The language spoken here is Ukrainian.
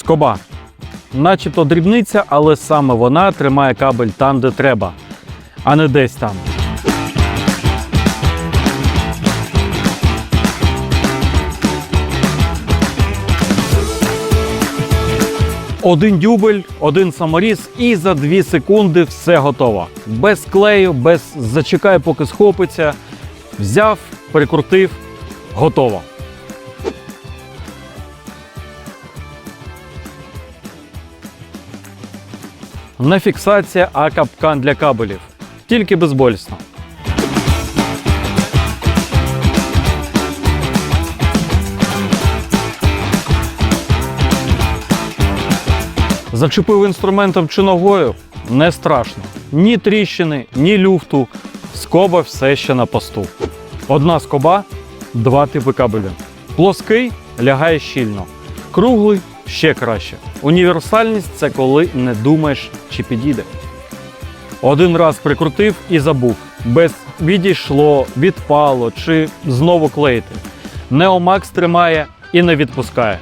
Скоба. Начебто дрібниця, але саме вона тримає кабель там, де треба, а не десь там. Один дюбель, один саморіз, і за 2 секунди все готово. Без клею, без зачекай, поки схопиться. Взяв, прикрутив, готово. Не фіксація, а капкан для кабелів. Тільки безболісно. Зачепив інструментом чи ногою не страшно. Ні тріщини, ні люфту. Скоба все ще на посту. Одна скоба, два типи кабелю. Плоский лягає щільно. Круглий ще краще. Універсальність це коли не думаєш, чи підійде. Один раз прикрутив і забув. Без відійшло, відпало чи знову клеїти. Неомакс тримає і не відпускає.